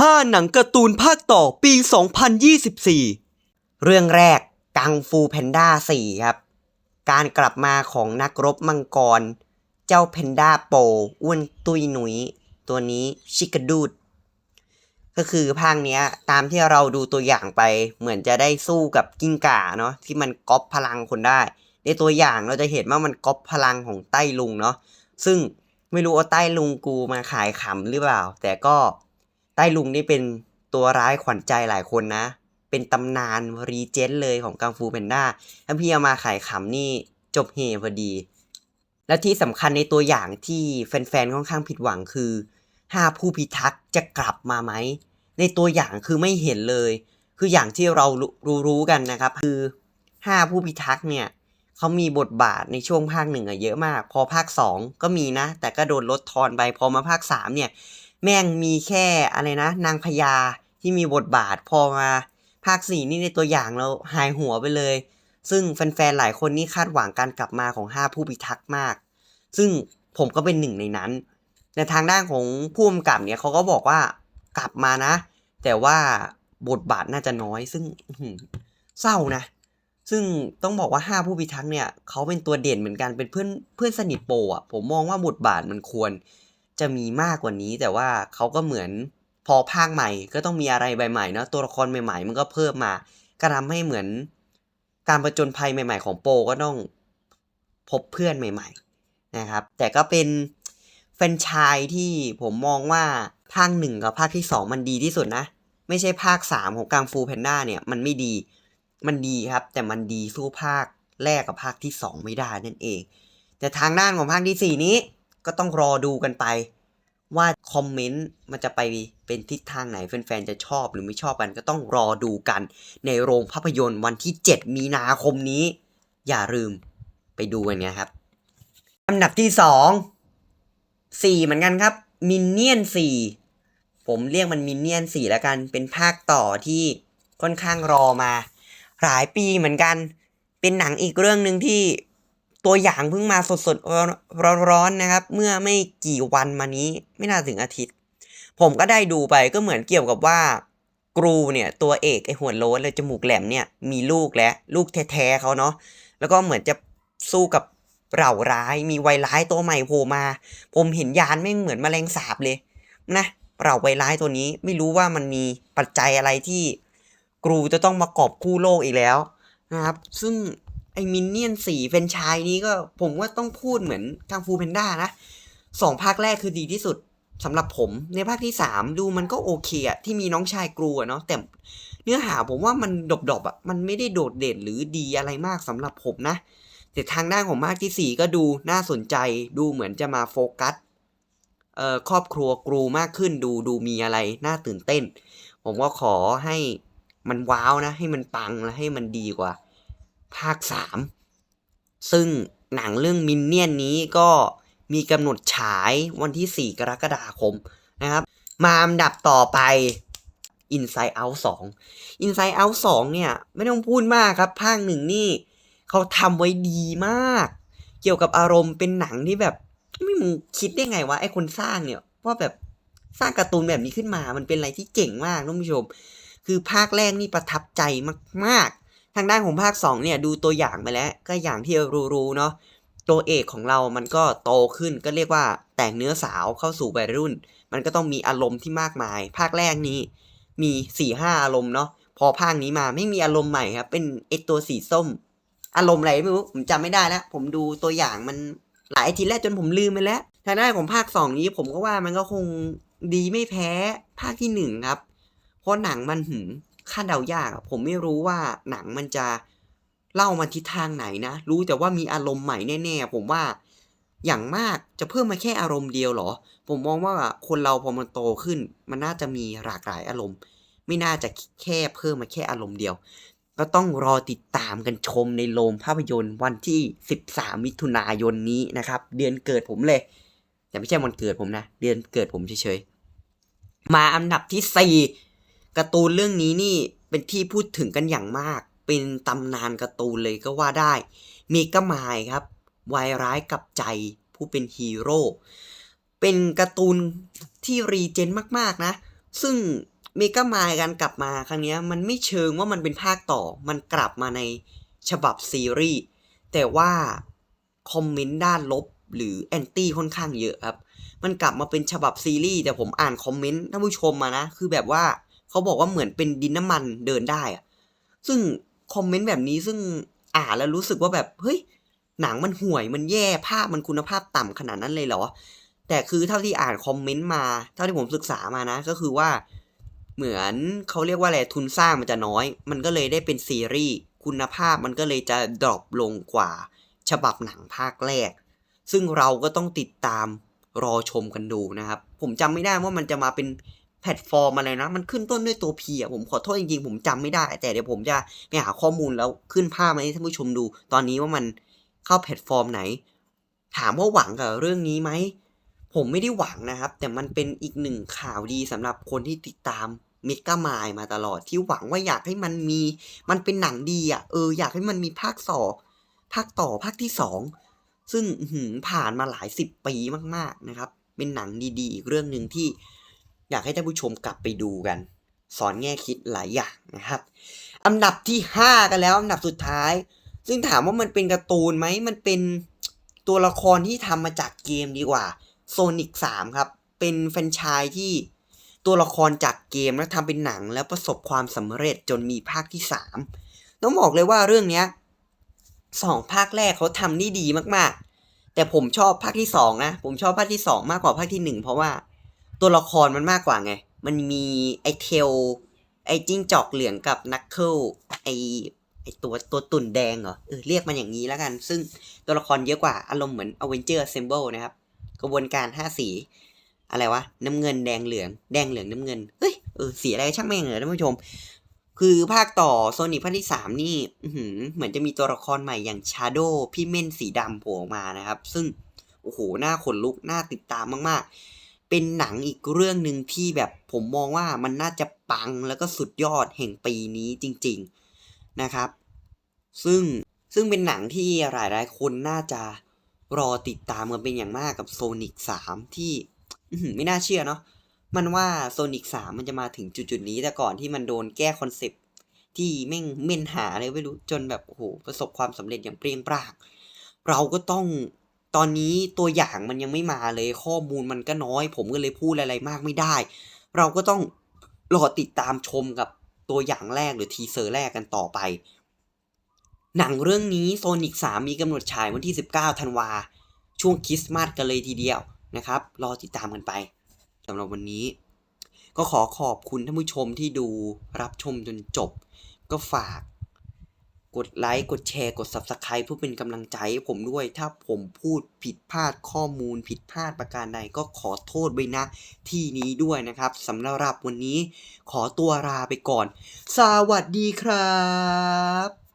5 หนังการ์ตูนภาคต่อปี 2024 เรื่องแรก กังฟูแพนด้า 4 ครับ การกลับมาของนักรบมังกร เจ้าแพนด้าโปอ้วนตุยหนุย ตัวนี้ชิกาดูด ก็คือภาคเนี้ยตามที่เราดูตัวอย่างไป เหมือนจะได้สู้กับกิ้งก่าเนาะที่มันก๊อปพลังคนได้ ในตัวอย่างเราจะเห็นว่ามันก๊อปพลังของใต้ลุงเนาะซึ่งไม่รู้ว่าใต้ลุงกูมาขายขำหรือเปล่า แต่ก็ ต้ลุงนี่เป็นตัวร้ายขวัญใจหลายคนนะ เป็นตำนานรีเจนต์เลยของกังฟูแพนด้าถ้าพี่เอามาขายขำนี่จบเฮพอดี และที่สำคัญในตัวอย่างที่แฟนๆค่อนข้างผิดหวังคือห้าผู้พิทักษ์จะกลับมาไหม ในตัวอย่างคือไม่เห็นเลย คืออย่างที่เรารู้รู้ๆกันนะครับ คือห้าผู้พิทักษ์เนี่ยเขามีบทบาทในช่วงภาคหนึ่งอะเยอะมาก พอภาคสองก็มีนะ แต่ก็โดนลดทอนไป พอมาภาคสามเนี่ย แม่งมีแค่อะไรนะ นางพญาที่มีบทบาทพอมา ภาคสี่นี่ในตัวอย่างเราหายหัวไปเลย ซึ่งแฟนๆหลายคนนี่คาดหวังการกลับมาของห้าผู้พิทักษ์มาก ซึ่งผมก็เป็นหนึ่งในนั้นในทางด้านของผู้กำกับเนี่ยเขาก็บอกว่ากลับมานะ แต่ว่าบทบาทน่าจะน้อย ซึ่งเศร้านะ ซึ่งต้องบอกว่าห้าผู้พิทักษ์เนี่ยเขาเป็นตัวเด่นเหมือนกันเป็นเพื่อนเพื่อนสนิทโปอะผมมองว่าบทบาทมันควร จะมีมากกว่านี้แต่ว่าเขาก็เหมือนพอภาคใหม่ก็ต้องมีอะไรใหม่ๆเนาะตัวละครใหม่ ๆ มันก็เพิ่มมาก็ทำให้เหมือน การประจนภัยใหม่ ๆ ของโปก็ต้องพบเพื่อนใหม่ ๆ นะครับ แต่ก็เป็นแฟนชายที่ผมมองว่าภาคหนึ่งกับภาคที่สองมันดีที่สุดนะ ไม่ใช่ภาคสามของกังฟูแพนด้าเนี่ยมันไม่ดีมันดีครับ แต่มันดีสู้ภาคแรกกับภาคที่สองไม่ได้นั่นเอง แต่ทางด้านของภาคที่สี่นี้ ก็ต้องรอดูกันไป ว่าคอมเมนต์มันจะไปเป็นทิศทางไหนแฟนๆจะชอบหรือไม่ชอบกันก็ต้องรอดูกัน ในโรงภาพยนตร์วันที่ 7 มีนาคมนี้ อย่าลืมไปดูกันนะครับอันดับที่ 2 4 เหมือนกันครับมินเนี่ยน4ผมเรียกมันมินเนี่ยน4แล้วกันเป็นภาคต่อที่ค่อนข้างรอมา หลายปีเหมือนกัน เป็นหนังอีกเรื่องหนึ่งที่ ตัวอย่างเพิ่งมาสดๆร้อนๆนะครับ เมื่อไม่กี่วันมานี้ไม่น่าถึงอาทิตย์ ผมก็ได้ดูไปก็เหมือนเกี่ยวกับว่ากรูเนี่ยตัวเอกไอหัวโล้นเลยจมูกแหลมเนี่ยมีลูกแล้วลูกแท้ๆเขาเนาะแล้วก็เหมือนจะสู้กับเหล่าร้ายมีไวร้ายตัวใหม่โผล่มา ผมเห็นยานไม่เหมือนแมลงสาบเลยนะเหล่าไวร้ายตัวนี้ไม่รู้ว่ามันมีปัจจัยอะไรที่กรูจะต้องมากอบกู้โลกอีกแล้วนะครับ ซึ่ง มินเนี่ยนสี่เฟนชายนี้ก็ผมว่าต้องพูดเหมือนทางฟูเพนด้านะสองภาคแรกคือดีที่สุดสำหรับผมในภาคที่สามดูมันก็โอเคอะที่มีน้องชายกรูอะเนาะแต่เนื้อหาผมว่ามันดบๆอะมันไม่ได้โดดเด่นหรือดีอะไรมากสำหรับผมนะ แต่ทางด้านของภาคที่สี่ก็ดูน่าสนใจดูเหมือนจะมาโฟกัสเอ่อครอบครัวกรูมากขึ้นดูดูมีอะไรน่าตื่นเต้น ผมก็ขอให้มันว้าวนะ ให้มันปังและให้มันดีกว่า ภาคสามซึ่งหนังเรื่องมินเนี่ยนนี้ก็มีกำหนดฉายวันที่ 4 กรกฎาคมนะครับ มาอันดับต่อไป Inside Out 2 Inside Out 2 เนี่ย ไม่ต้องพูดมากครับ ภาคหนึ่งนี่เขาทำไว้ดีมาก เกี่ยวกับอารมณ์เป็นหนังที่แบบไม่มึงคิดได้ไงวะไอคนสร้างเนี่ยว่าแบบสร้างการ์ตูนแบบนี้ขึ้นมา มันเป็นอะไรที่เจ๋งมากท่านผู้ชม คือภาคแรกนี่ประทับใจมาก ทางด้านของภาค2เนี่ยดูตัวอย่างไปแล้วก็อย่างที่รู้ๆเนาะตัวเอกของเรามันก็โตขึ้นก็เรียกว่าแต่งเนื้อสาวเข้าสู่วัยรุ่น มันก็ต้องมีอารมณ์ที่มากมาย ภาคแรกนี้มี4ี่ห้าอารมณ์เนาะพอภาคนี้มาไม่มีอารมณ์ใหม่ครับ เป็นไอตัวสีส้ม อารมณ์อะไรไม่รู้ผมจำไม่ได้แล้วผมดูตัวอย่างมันหลายอาทิตย์แล้วจนผมลืมไปแล้วทางด้านของภาค 2 นี้ผมก็ว่ามันก็คงดีไม่แพ้ภาคที่หนึ่งครับเพราะหนังมันหืม คาดเดายาก ผมไม่รู้ว่าหนังมันจะเล่ามาทิศทางไหนนะ รู้แต่ว่ามีอารมณ์ใหม่แน่ๆ ผมว่าอย่างมากจะเพิ่มมาแค่อารมณ์เดียวหรอ ผมมองว่าคนเราพอมันโตขึ้น มันน่าจะมีหลากหลายอารมณ์ ไม่น่าจะแค่เพิ่มมาแค่อารมณ์เดียว ก็ต้องรอติดตามกันชมในโรงภาพยนตร์วันที่ 13 มิถุนายนนี้นะครับ เดือนเกิดผมเลย แต่ไม่ใช่วันเกิดผมนะ เดือนเกิดผมเฉยๆ มาอันดับที่ 4 การ์ตูนเรื่องนี้นี่เป็นที่พูดถึงกันอย่างมาก เป็นตำนานการ์ตูนเลยก็ว่าได้ เมกามายครับวายร้ายกับใจผู้เป็นฮีโร่เป็นการ์ตูนที่รีเจนมากๆนะ ซึ่งเมก a มายการกลับมาครั้งนี้มันไม่เชิงว่ามันเป็นภาคต่อ มันกลับมาในฉบับซีรีส์แต่ว่าคอมเมนต์ด้านลบหรือแอนตี้ค่อนข้างเยอะครับ มันกลับมาเป็นฉบับซีรีส์แต่ผมอ่านคอมเมนต์ท่านผู้ชมมานะ คือแบบว่า เขาบอกว่าเหมือนเป็นดินน้ำมันเดินได้อะซึ่งคอมเมนต์แบบนี้ซึ่งอ่านแล้วรู้สึกว่าแบบเฮ้ยหนังมันห่วยมันแย่ภาพมันคุณภาพต่ำขนาดนั้นเลยเหรอ แต่คือเท่าที่อ่านคอมเมนต์มา เท่าที่ผมศึกษามานะ ก็คือว่าเหมือนเขาเรียกว่าอะไรทุนสร้างมันจะน้อย มันก็เลยได้เป็นซีรีส์คุณภาพมันก็เลยจะดรอปลงกว่า ฉบับหนังภาคแรก ซึ่งเราก็ต้องติดตามรอชมกันดูนะครับ ผมจำไม่ได้ว่ามันจะมาเป็น แพลตฟอร์มอะไรนะ มันขึ้นต้นด้วยตัวพีอะผมขอโทษจริงๆ ผมจำไม่ได้ แต่เดี๋ยวผมจะไปหาข้อมูลแล้วขึ้นภาพมาให้ท่านผู้ชมดู ตอนนี้ว่ามันเข้าแพลตฟอร์มไหน ถามว่าหวังกับเรื่องนี้ไหม ผมไม่ได้หวังนะครับ แต่มันเป็นอีกหนึ่งข่าวดีสำหรับคนที่ติดตามเมกามายมาตลอดที่หวังว่าอยากให้มันมี มันเป็นหนังดีอะเอออยากให้มันมีภาคสองภาคต่อภาคที่สองซึ่งผ่านมาหลายสิบปีมากๆนะครับ เป็นหนังดีๆ อีกเรื่องหนึ่งที่ อยากให้ท่านผู้ชมกลับไปดูกัน สอนแง่คิดหลายอย่างนะครับอันดับที่ 5 กันแล้วอันดับสุดท้าย ซึ่งถามว่ามันเป็นการ์ตูนไหมมันเป็นตัวละครที่ทำมาจากเกมดีกว่า Sonic 3ครับ เป็นแฟรนไชส์ที่ตัวละครจากเกมแล้วทำเป็นหนังแล้วประสบความสำเร็จจนมีภาคที่ 3 ต้องบอกเลยว่าเรื่องเนี้สองภาคแรกเขาทำได้ดีมากๆ แต่ผมชอบภาคที่สองนะผมชอบภาคที่สองมากกว่าภาคที่หนึ่งเพราะว่า ตัวละครมันมากกว่าไง มันมีไอเทล ไอจิ้งจอกเหลืองกับนักเคิลไอไอตัวตัวตุ่นแดงเหรอเออเรียกมันอย่างนี้แล้วกัน ซึ่งตัวละครเยอะกว่าอารมณ์เหมือน Avenger Assemble นะครับ กระบวนการห้าสี อะไรวะ น้ำเงินแดงเหลือง แดงเหลืองน้ำเงิน เฮ้ยเออสีอะไรช่างแม่งเหรอท่านผู้ชม คือภาคต่อโซนิคภาคที่สามนี่เหมือนจะมีตัวละครใหม่อย่างชาโดพี่เม่นสีดำโผล่มานะครับ ซึ่งโอ้โหหน้าขนลุกหน่าติดตามมากๆ เป็นหนังอีกเรื่องหนึ่งที่แบบผมมองว่ามันน่าจะปังแล้วก็สุดยอดแห่งปีนี้จริง ๆนะครับ ซึ่งซึ่งเป็นหนังที่หลายๆ คนน่าจะรอติดตามกันเป็นอย่างมากกับโซนิก3ที่ไม่น่าเชื่อเนาะมันว่าโซนิก3มันจะมาถึงจุดๆนี้แต่ก่อนที่มันโดนแก้คอนเซปต์ที่แม่งเม่นหาอะไรไม่รู้จนแบบโอ้โหประสบความสำเร็จอย่างเปรี้ยงปร้างเราก็ต้อง ตอนนี้ตัวอย่างมันยังไม่มาเลยข้อมูลมันก็น้อย ผมก็เลยพูดอะไรมากไม่ได้ เราก็ต้องรอติดตามชมกับตัวอย่างแรกหรือทีเซอร์แรกกันต่อไป หนังเรื่องนี้โซนิก3มีกำหนดฉายวันที่ 19ธันวา ช่วงคริสต์มาสกันเลยทีเดียวนะครับ รอติดตามกันไปสำหรับวันนี้ ก็ขอขอบคุณท่านผู้ชมที่ดูรับชมจนจบ ก็ฝาก กดไลค์ กดแชร์ กด Subscribe เพื่อเป็นกำลังใจให้ผมด้วย ถ้าผมพูดผิดพลาดข้อมูลผิดพลาดประการใดก็ขอโทษไว้นะที่นี้ด้วยนะครับสำหรับวันนี้ขอตัวลาไปก่อน สวัสดีครับ